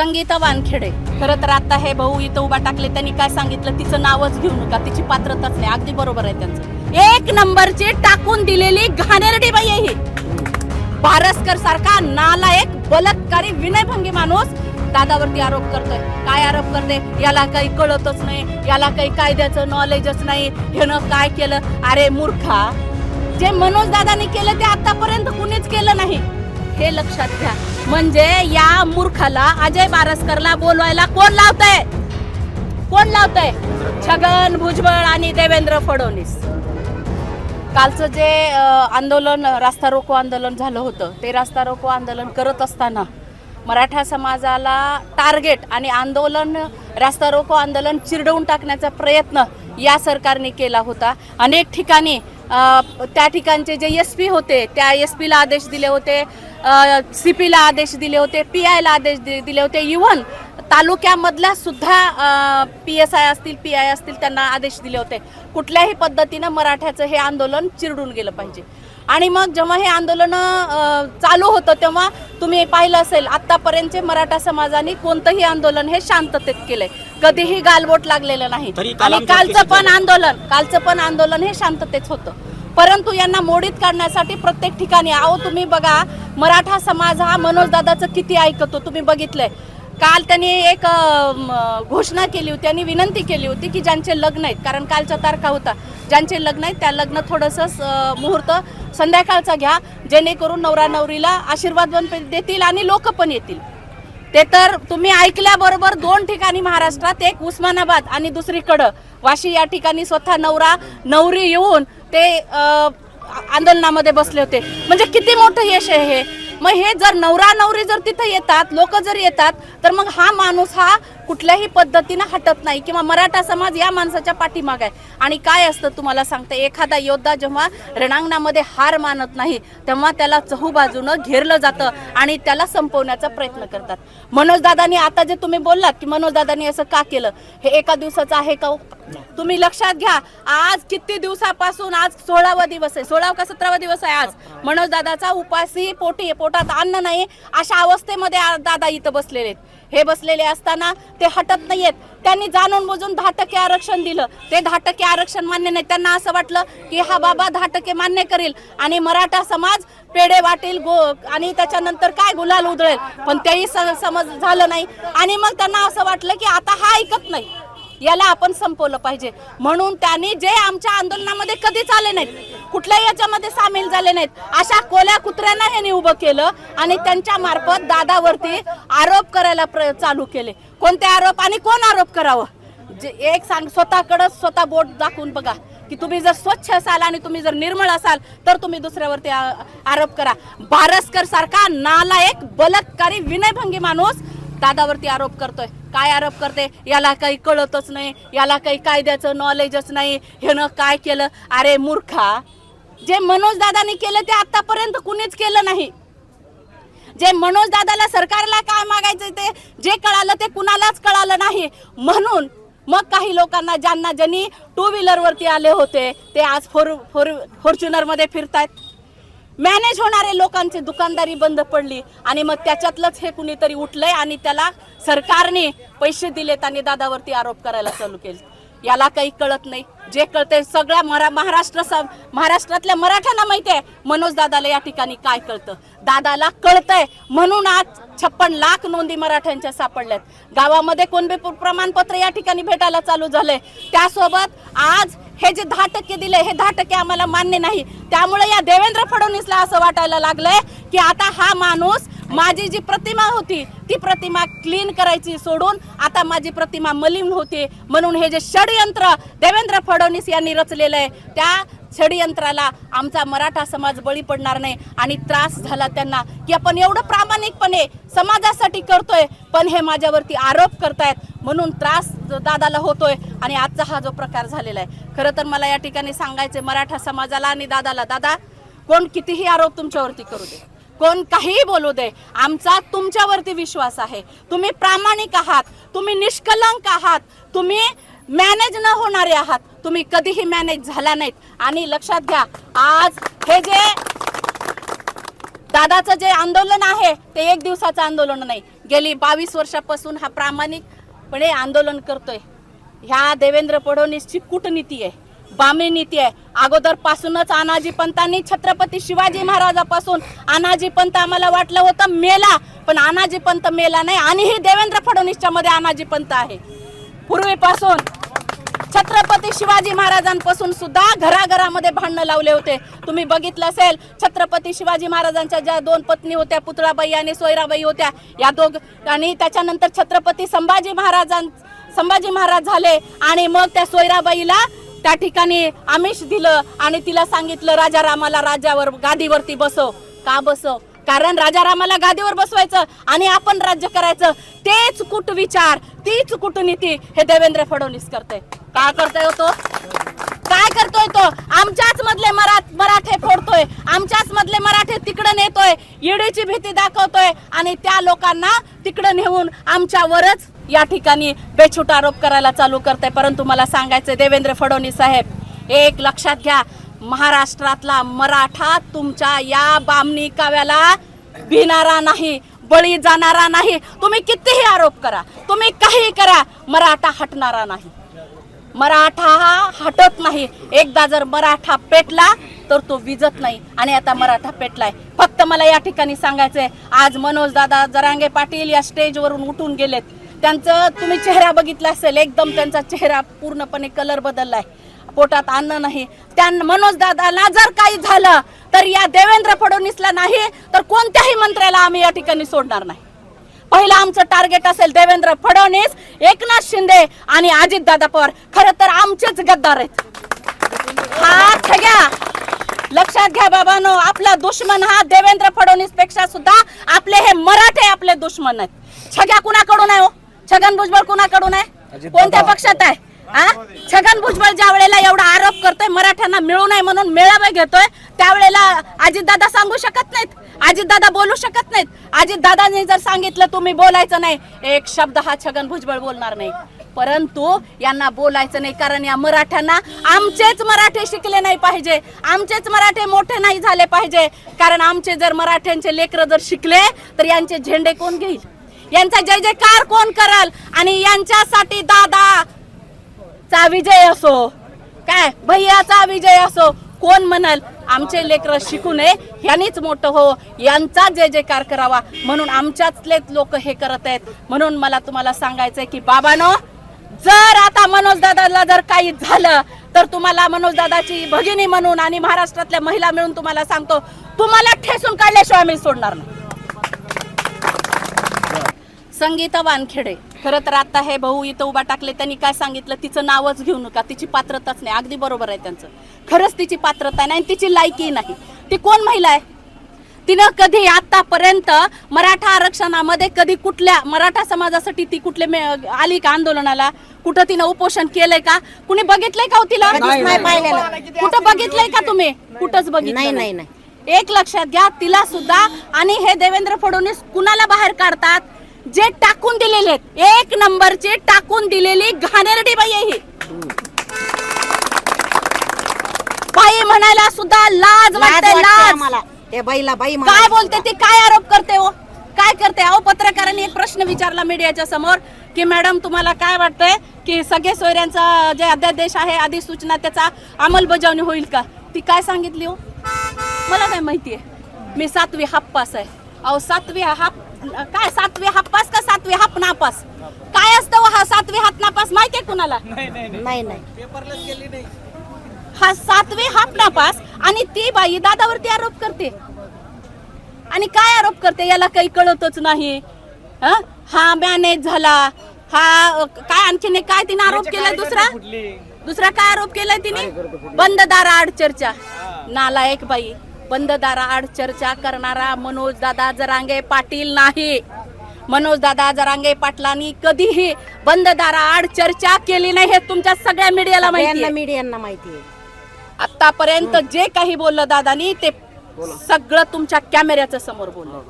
संगीता वानखेडे. खरं तर आता हे भाऊ इथं उभा टाकले त्यांनी काय सांगितलं तिचं नावच घेऊ नका तिची पात्रताच नाही अगदी बरोबर आहे त्यांचं. एक नंबरची टाकून दिलेली घाणेरडी बाई आहे ही. बारसकर सारखा नालायक बलात्कारी विनयभंगी माणूस दादावरती आरोप करतोय. काय आरोप करते? याला काही कळतच नाही याला काही कायद्याचं नॉलेजच नाही. हेनं काय केलं? अरे मूर्खा जे मनोज दादानी केलं ते आतापर्यंत कुणीच केलं नाही. हे लक्षात घ्या. म्हणजे या मूर्खाला अजय बारसकरला बोलवायला कोण लावतय? कोण लावतय? छगन भुजबळ आणि देवेंद्र फडणवीस. कालचं जे आंदोलन रास्ता रोको आंदोलन झालं होतं ते रास्ता रोको आंदोलन करत असताना मराठा समाजाला टार्गेट आणि आंदोलन रास्ता रोको आंदोलन चिरडवून टाकण्याचा प्रयत्न या सरकारने केला होता. अनेक ठिकाणी त्या ठिकाणचे जे एस पी होते त्या एस पीला आदेश दिले होते. सी पीला आदेश दिले होते पी आयला आदेश दि- दिले होते. इव्हन तालुक्यामधल्या सुद्धा पी एस आय असतील पी आय असतील त्यांना आदेश दिले होते. कुठल्याही पद्धतीनं मराठ्याचं हे आंदोलन चिरडून गेलं पाहिजे. आणि मग जेव्हा हे आंदोलन चालू होतं तेव्हा तुम्ही पाहिलं असेल आत्तापर्यंतचे मराठा समाजाने कोणतंही आंदोलन हे शांततेत केलं आहे कधीही गालबोट लागलेलं नाही. आणि कालचं पण आंदोलन कालचं पण आंदोलन हे शांततेत होतं. परंतु यांना मोडीत काढण्यासाठी प्रत्येक ठिकाणी अहो तुम्ही बघा मराठा समाज हा मनोज दादाचं किती ऐकतो तुम्ही बघितलंय. काल त्यांनी एक घोषणा केली होती आणि विनंती केली होती की ज्यांचे लग्न आहेत कारण कालच्या तारखा होता ज्यांचे लग्न आहेत त्या लग्न थोडंसं मुहूर्त संध्याकाळचा घ्या जेणेकरून नवरा नवरीला आशीर्वाद पण देतील आणि लोक पण येतील. ते तर तुम्ही ऐकल्याबरोबर दोन ठिकाणी महाराष्ट्रात एक उस्मानाबाद आणि दुसरीकडं. वाशी या ठिकाणी स्वतः नवरा नवरी येऊन ते आंदोलनामध्ये बसले होते. म्हणजे किती मोठं यश आहे हे? मग हे जर नवरा नवरी जर तिथं येतात लोक जर येतात तर मग हा माणूस हा कुठल्याही पद्धतीनं हटत नाही किंवा मराठा समाज या माणसाच्या पाठीमाग आहे. आणि काय असतं तुम्हाला सांगते एखादा योद्धा जेव्हा रणांगणामध्ये हार मानत नाही तेव्हा त्याला चहूबाजूनं घेरलं जातं आणि त्याला संपवण्याचा प्रयत्न करतात. मनोजदादानी आता जे तुम्ही बोललात की मनोजदादानी असं का केलं? हे एका दिवसाचं आहे का हो? तुम्ही लक्षात घ्या आज किती दिवसापासून आज सोळावा दिवस आहे. सोळावा का सतरावा दिवस आहे आज? मनोज दादाचा उपासी पोटी पोटात अन्न नाही अशा अवस्थेमध्ये दादा इथं बसलेले आहेत. हे बसलेले असताना ते हटत नाहीयेत. त्यांनी जाणून बुजून दहा टक्के आरक्षण दिलं. ते दहा टक्के आरक्षण मान्य नाही. त्यांना असं वाटलं की हा बाबा दहा टक्के मान्य करेल आणि मराठा समाज पेढे वाटेल गो आणि त्याच्यानंतर काय गुलाल उधळेल? पण तेही स- समज झालं नाही. आणि मग त्यांना असं वाटलं की आता हा ऐकत नाही. याला आपण संपवलं पाहिजे. म्हणून त्यांनी जे आमच्या आंदोलनामध्ये कधीच आले नाहीत. कुठल्याही याच्यामध्ये सामील झाले नाहीत. अशा कोल्या कुत्र्यांना यांनी उभं केलं आणि त्यांच्या मार्फत दादावरती आरोप करायला प्र- चालू केले. कोणते आरोप आणि कोण आरोप करावं? जे एक सांग स्वतःकडं स्वतः बोट दाखवून बघा की तुम्ही जर स्वच्छ असाल आणि तुम्ही जर निर्मळ असाल तर तुम्ही दुसऱ्यावरती आरोप करा. बारसकर सारखा नालायक बलात्कारी विनयभंगी माणूस दादावरती आरोप करतोय. काय आरोप करते? याला काही कळतच नाही. याला काही कायद्याचं नॉलेजच नाही. ह्यानं काय केलं? अरे मूर्खा जे मनोज दादानी केलं ते आतापर्यंत कुणीच केलं नाही. जे मनोज दादाला सरकारला काय मागायचं ते जे कळालं ते कुणालाच कळालं नाही. म्हणून मग काही लोकांना ज्यांना ज्यांनी टू व्हीलरवरती आले होते ते आज फोर फोर फॉर्च्युनरमध्ये फिरतायत. मॅनेज होणारे लोकांची दुकानदारी बंद पडली आणि मग त्याच्यातलंच हे कुणीतरी उठलंय आणि त्याला सरकारने पैसे दिलेत आणि दादावरती आरोप करायला चालू केले. याला काही कळत नाही. जे कळते सगळ्या मरा महाराष्ट्र महाराष्ट्रातल्या मराठ्यांना माहिती आहे मनोज दादाला या ठिकाणी काय कळतं. दादाला कळतंय म्हणून आज छप्पन लाख नोंदी मराठ्यांच्या सापडल्यात. गावामध्ये कोणबी प्रमाणपत्र या ठिकाणी भेटायला चालू झालंय. त्यासोबत आज हे जे दहा टक्के दिले हे दहा टक्के आम्हाला मान्य नाही. त्यामुळे या देवेंद्र फडणवीसला असं वाटायला लागलंय की आता हा माणूस माझी जी प्रतिमा होती ती प्रतिमा क्लीन करायची सोडून आता माझी प्रतिमा मलिन होते. म्हणून हे जे षडयंत्र देवेंद्र फडणवीस यांनी रचलेलं आहे त्या षडयंत्राला आमचा मराठा समाज बळी पडणार नाही आणि त्रास झाला त्यांना की आपण एवढं प्रामाणिकपणे समाजासाठी करतोय पण हे माझ्यावरती आरोप करतायत. म्हणून त्रास दादाला होतोय आणि आजचा हा जो प्रकार झालेला आहे. खरं तर मला या ठिकाणी सांगायचं मराठा समाजाला आणि दादाला दादा कोण कितीही आरोप तुमच्यावरती करू दे. कोण काहीही बोलू दे आमचा तुमच्यावरती विश्वास आहे. तुम्ही प्रामाणिक आहात तुम्ही निष्कलंक आहात तुम्ही मॅनेज न होणारे आहात. तुम्ही कधीही मॅनेज झाला नाहीत. आणि लक्षात घ्या आज हे जे दादाचं जे आंदोलन आहे ते एक दिवसाचं आंदोलन नाही. गेली बावीस वर्षापासून हा प्रामाणिकपणे आंदोलन करतोय. ह्या देवेंद्र फडणवीसची कूटनीती आहे. बामी नीती आहे. अगोदर पासूनच अनाजी पंतांनी छत्रपती शिवाजी महाराजापासून अनाजी पंत आम्हाला वाटलं होतं मेला पण अनाजी पंत मेला नाही आणि ही देवेंद्र फडणवीसच्या मध्ये अनाजी पंत आहे. पूर्वीपासून छत्रपती शिवाजी महाराजांपासून सुद्धा घराघरामध्ये भांडणं लावले होते. तुम्ही बघितलं असेल छत्रपती शिवाजी महाराजांच्या ज्या दोन पत्नी होत्या पुतळाबाई आणि सोयराबाई होत्या या दोघ आणि त्याच्यानंतर छत्रपती संभाजी महाराजां संभाजी महाराज झाले आणि मग त्या सोयराबाईला त्या ठिकाणी आमिष दिलं आणि तिला सांगितलं राजा रामाला राजावर गादीवरती बसव. का बसव? कारण राजा रामाला गादीवर बसवायचं आणि आपण राज्य करायचं तेच कुट विचार तीच कुटनीती हे देवेंद्र फडणवीस करते का करतोय तो? काय करतोय तो? आमच्याच मधले मरा मराठे फोडतोय. आमच्याच मधले मराठे तिकडे नेतोय. ईडीची भीती दाखवतोय आणि त्या लोकांना तिकडे नेऊन आमच्यावरच या ठिकाणी बेछूट आरोप करायला चालू करते परंतु मला सांगायचं देवेंद्र फडणवीस साहेब एक लक्षात घ्या महाराष्ट्रातला मराठा तुमच्या या बामणी काव्याला भिणारा नाही बळी जाणारा नाही. तुम्ही कितीही आरोप करा तुम्ही काही करा मराठा हटणारा नाही. मराठा हा हटत नाही. एकदा जर मराठा पेटला तर तो विजत नाही. आणि आता मराठा पेटलाय. फक्त मला या ठिकाणी सांगायचंय आज मनोज दादा जरांगे पाटील या स्टेजवरून उठून गेलेत. त्यांचं तुम्ही चेहरा बघितला असेल एकदम त्यांचा चेहरा पूर्णपणे कलर बदललाय. पोटात अन्न नाही. त्या मनोज दादाला जर काही झालं तर या देवेंद्र फडणवीसला नाही तर कोणत्याही मंत्र्याला आम्ही या ठिकाणी सोडणार नाही. पहिलं आमचं टार्गेट असेल देवेंद्र फडणवीस एकनाथ शिंदे आणि अजित दादा पवार. खर तर आमचेच गद्दार आहेत. हा ठग्या लक्षात घ्या बाबानो आपला दुश्मन हा देवेंद्र फडणवीसपेक्षा सुद्धा आपले हे मराठे आपले दुश्मन आहेत. छग्या कुणाकडून आहे हो? छगन भुजबळ कुणाकडून आहे? कोणत्या पक्षात आहे? हा छगन भुजबळ ज्या वेळेला एवढा आरोप करतोय मराठ्यांना मिळू नये म्हणून मेळावे घेतोय त्यावेळेला अजितदादा सांगू शकत नाहीत. अजितदादा बोलू शकत नाहीत. अजितदादांनी जर सांगितलं तुम्ही बोलायचं नाही. एक शब्द हा छगन भुजबळ बोलणार नाही. परंतु यांना बोलायचं नाही कारण या मराठ्यांना आमचेच मराठे शिकले नाही पाहिजे. आमचेच मराठे मोठे नाही झाले पाहिजे. कारण आमचे जर मराठ्यांचे लेकरं जर शिकले तर यांचे झेंडे कोण घेईल? यांचा जय जयकार कोण कराल? आणि यांच्यासाठी दादा चा विजय असो. काय? भैयाचा विजय असो. कोण म्हणाल? आमचे लेकर शिकू नये. ह्यांनीच मोठं हो. यांचा जय जयकार करावा. म्हणून आमच्यातलेच लोक हे करत आहेत. म्हणून मला तुम्हाला सांगायचंय की बाबानो जर आता मनोज दादाला जर काही झालं तर तुम्हाला मनोज दादाची भगिनी म्हणून आणि महाराष्ट्रातल्या महिला मिळून तुम्हाला सांगतो तुम्हाला ठेसून काढल्याशिवाय आम्ही सोडणार नाही. संगीता वानखेडे. खरं तर आता हे भाऊ इथं उभा टाकले त्यांनी काय सांगितलं? तिचं नावच घेऊ नका तिची पात्रताच नाही. अगदी बरोबर आहे त्यांचं. खरंच तिची पात्रता नाही आणि तिची लायकी नाही. ती कोण महिला आहे? तिनं कधी आतापर्यंत मराठा आरक्षणामध्ये कधी कुठल्या मराठा समाजासाठी ती कुठले आली का आंदोलनाला? कुठं तिनं उपोषण केलंय का? कुणी बघितलंय का हो तिला. कुठं बघितलंय का तुम्ही? कुठंच बघितलं नाही, नाही. एक लक्षात घ्या तिला सुद्धा आणि हे देवेंद्र फडणवीस कुणाला बाहेर काढतात? जे टाकून दिलेले आहेत. एक नंबरचे टाकून दिलेली घाणेरडी बाई आहे ही. बाई म्हणायला सुद्धा लाज वाटते लाज. ते बाईला बाई काय. बोलते ती? काय आरोप करते हो? काय करते? अहो पत्रकारांनी एक प्रश्न विचारला मीडियाच्या समोर की मॅडम तुम्हाला काय वाटतंय की सगळे सोयऱ्यांचा जे अध्यादेश आहे अधिसूचना त्याचा अंमलबजावणी होईल का? ती काय सांगितली हो? मला काय माहितीये. मी सातवी हाफ पास आहे. अहो सातवी हाफ काय सातवी हाफ पास का सातवी हाफ नापास काय असतं हो हा सातवी हात नापास माहितीये कुणाला? नाही नाही हा सातवी हाफ नापास आणि ती बाई दादावरती आरोप करते. आणि काय आरोप करते? याला काही कळतच नाही. हं? हा मॅनेज झाला. हा काय आणखीन काय तिने आरोप केलाय दुसरा? दुसरा काय आरोप केलाय तिने? बंद दारा आड चर्चा. नालायक बाई. बंद दारा आड चर्चा करणारा मनोज दादा जरांगे पाटील नाही. मनोज दादा जरांगे पाटलांनी कधीही बंद दारा आड चर्चा केली नाही हे तुमच्या सगळ्या मीडियाला माहिती यांना मीडियांना माहिती आहे. आतापर्यंत जे काही बोललं दादानी ते सगळं तुमच्या कॅमेऱ्याच्या समोर बोललं.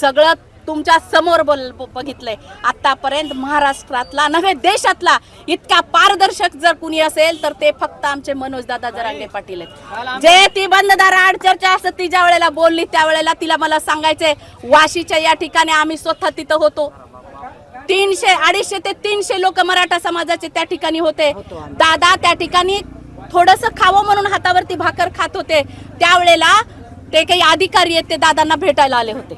सगळं तुमच्यासमोर बोल बघितलंय. आतापर्यंत महाराष्ट्रातला नव्हे देशातला इतका पारदर्शक जर कुणी असेल तर ते फक्त आमचे मनोज दादा जरांगे पाटील आहेत. जे ती बंददार आड चर्चा असं ती ज्या वेळेला बोलली त्यावेळेला तिला मला सांगायचंय वाशीच्या या ठिकाणी आम्ही स्वतः तिथं होतो. तीनशे अडीचशे ते तीनशे लोक मराठा समाजाचे त्या ठिकाणी होते. दादा त्या ठिकाणी थोडस खावं म्हणून हातावरती भाकर खात होते. त्यावेळेला ते काही अधिकारी आहेत ते दादांना भेटायला आले होते.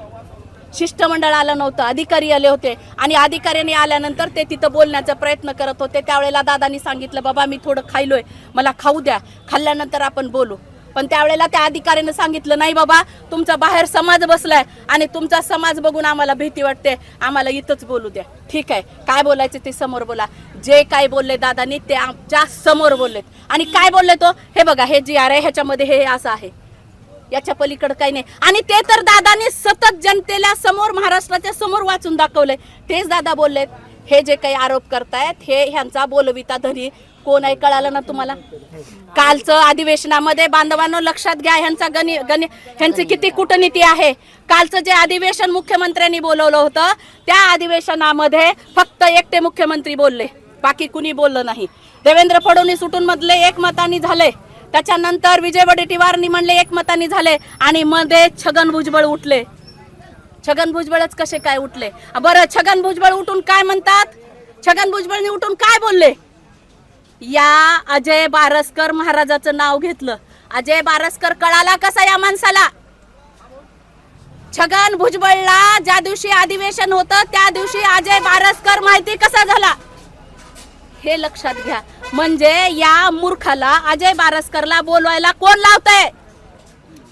शिष्टमंडळ आलं नव्हतं अधिकारी आले होते. आणि अधिकाऱ्यांनी आल्यानंतर ते तिथं बोलण्याचा प्रयत्न करत होते. त्यावेळेला दादांनी सांगितलं बाबा मी थोडं खायलोय मला खाऊ द्या. खाल्ल्यानंतर आपण बोलू. पण त्यावेळेला त्या अधिकाऱ्यानं सांगितलं नाही बाबा तुमचा बाहेर समाज बसलाय आणि तुमचा समाज बघून आम्हाला भीती वाटते. आम्हाला इथंच बोलू द्या. ठीक आहे. काय बोलायचं ते समोर बोला. जे काय बोलले दादांनी ते आमच्यासमोर बोललेत. आणि काय बोलले तो? हे बघा हे जी आर आहे ह्याच्यामध्ये हे असं आहे. याच्या पलीकडे काही नाही. आणि ते तर दादाने सतत जनतेला समोर महाराष्ट्राच्या समोर वाचून दाखवलंय. तेच दादा बोललेत हे जे काही आरोप करतायत हे ह्यांचा बोलविता धरी कोण आहे कळालं ना तुम्हाला? कालचं अधिवेशनामध्ये बांधवांनो लक्षात घ्या ह्यांचा गणि गणि ह्यांची किती कूटनीती आहे. कालचं जे अधिवेशन मुख्यमंत्र्यांनी बोलवलं होतं त्या अधिवेशनामध्ये फक्त एकटे मुख्यमंत्री बोलले. बाकी कुणी बोललं नाही. देवेंद्र फडणवीस उठून मधले एक झाले. त्याच्यानंतर विजय वडेट्टीवार म्हणले एकमताने झाले आणि मध्ये छगन भुजबळ उठले. छगन भुजबळच कसे काय उठले? बरं छगन भुजबळ उठून काय म्हणतात? छगन भुजबळने उठून काय बोलले? या अजय बारसकर महाराजाचं नाव घेतलं. अजय बारसकर कळाला कसा या माणसाला? छगन भुजबळला ज्या दिवशी अधिवेशन होतं त्या दिवशी अजय बारसकर माहिती कसा झाला? हे लक्षात घ्या. म्हणजे या मूर्खाला अजय बारसकरला बोलवायला कोण लावतंय?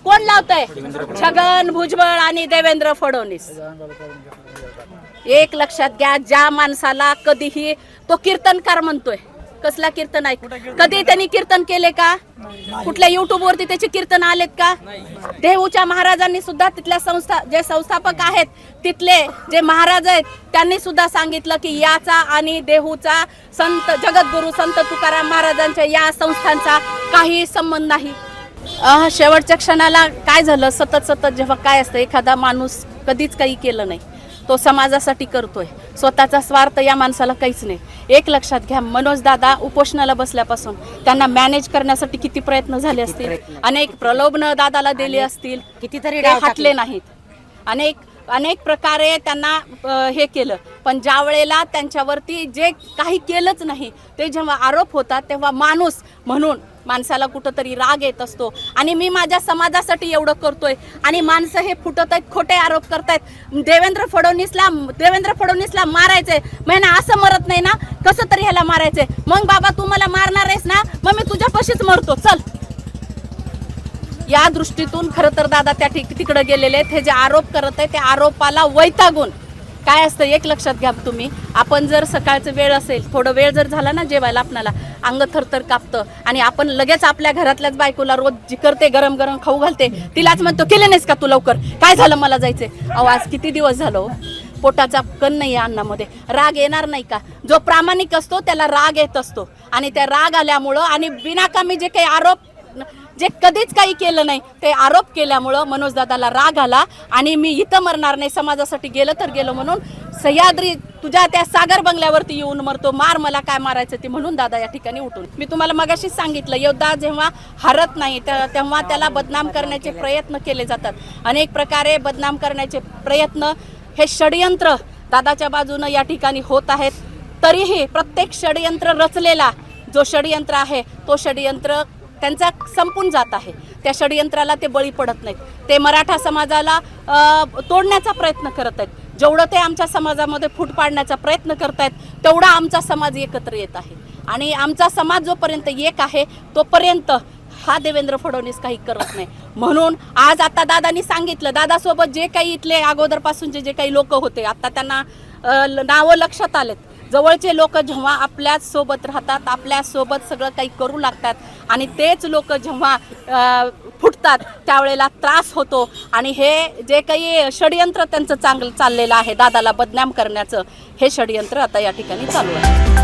कोण लावतंय? छगन भुजबळ आणि देवेंद्र फडणवीस. एक लक्षात घ्या ज्या माणसाला कधीही तो कीर्तनकार म्हणतोय. कसला कीर्तन आहे? कधी त्यांनी कीर्तन केले का? कुठल्या युट्यूब वरती त्याचे कीर्तन आलेत का? देहूच्या महाराजांनी सुद्धा तिथल्या संस्था जे संस्थापक आहेत तिथले जे महाराज आहेत त्यांनी सुद्धा सांगितलं की याचा आणि देहूचा संत जगद्गुरु संत तुकाराम महाराजांच्या या संस्थांचा काही संबंध नाही. शेवटच्या क्षणाला काय झालं? सतत सतत जेव्हा काय असतं एखादा माणूस कधीच काही केलं नाही. तो समाजासाठी करतोय. स्वतःचा स्वार्थ या माणसाला काहीच नाही. एक लक्षात घ्या मनोज दादा उपोषणाला बसल्यापासून त्यांना मॅनेज करण्यासाठी किती प्रयत्न झाले असतील. अनेक प्रलोभनं दादाला दिली असतील. कितीतरी हटले. नाहीत. अनेक अनेक प्रकारे त्यांना हे केलं. पण ज्या वेळेला त्यांच्यावरती जे काही केलंच नाही ते जेव्हा आरोप होतात तेव्हा माणूस म्हणून माणसाला कुठंतरी राग येत असतो. आणि मी माझ्या समाजासाठी एवढं करतोय. आणि माणसं हे फुटत आहेत खोटे आरोप करतायत. देवेंद्र फडणवीसला देवेंद्र फडणवीसला मारायचंय. मी ना असं मरत नाही ना कसं तरी ह्याला मारायचंय. मग बाबा तू मला मारणार आहेस ना मग मी तुझ्या पशीच मरतो. चल. या दृष्टीतून खरं तर दादा त्या ठिक तिकडे गेलेले आहेत. हे जे आरोप करत आहे त्या आरोपाला वैतागून. काय असतं एक लक्षात घ्या तुम्ही. आपण जर सकाळचं वेळ असेल थोडं वेळ जर झाला ना जेवायला आपणाला अंग थरथर कापतं आणि आपण लगेच आपल्या घरातल्याच बायकोला रोज जी करते गरम गरम खाऊ घालते तिलाच म्हणतो केलं नाहीस का तू लवकर? काय झालं मला जायचंय अहो आज किती दिवस झालो हो? पोटाचा कण नाही आहे अन्नामध्ये. राग येणार नाही का? जो प्रामाणिक असतो त्याला राग येत असतो. आणि त्या राग आल्यामुळं आणि बिनाकामी जे काही आरोप जे कधीच काही केलं नाही ते आरोप केल्यामुळं मनोज दादाला राग आला आणि मी इथं मरणार नाही समाजासाठी गेलं तर गेलो म्हणून सह्याद्री तुझ्या त्या सागर बंगल्यावरती येऊन मरतो मार मला काय मारायचं ते म्हणून दादा या ठिकाणी उठून. मी तुम्हाला मगाशीच सांगितलं योद्धा जेव्हा हरत नाही तेव्हा त्याला बदनाम करण्याचे प्रयत्न केले जातात. अनेक प्रकारे बदनाम करण्याचे प्रयत्न हे षडयंत्र दादाच्या बाजूनं या ठिकाणी होत आहेत. तरीही प्रत्येक षडयंत्र रचलेला जो षडयंत्र आहे तो षडयंत्र त्यांचा संपून जात आहे. त्या षडयंत्राला ते बळी पडत नाहीत. ते मराठा समाजाला तोडण्याचा प्रयत्न करत आहेत. जेवढं ते आमच्या समाजामध्ये फूट पाडण्याचा प्रयत्न करत आहेत तेवढा आमचा समाज एकत्र येत आहे. आणि आमचा समाज जोपर्यंत एक आहे तोपर्यंत हा देवेंद्र फडणवीस काही करत नाही. म्हणून आज आता दादानी सांगितलं दादासोबत जे काही इथले अगोदरपासूनचे जे काही लोक होते आता त्यांना ल- नावं लक्षात आलेत. जवळचे लोक जेव्हा आपल्याच सोबत राहतात आपल्यासोबत सगळं काही करू लागतात आणि तेच लोक जेव्हा फुटतात त्यावेळेला त्रास होतो. आणि हे जे काही षडयंत्र त्यांचं चांगलं चाललेलं आहे दादाला बदनाम करण्याचं हे षडयंत्र आता या ठिकाणी चालू आहे.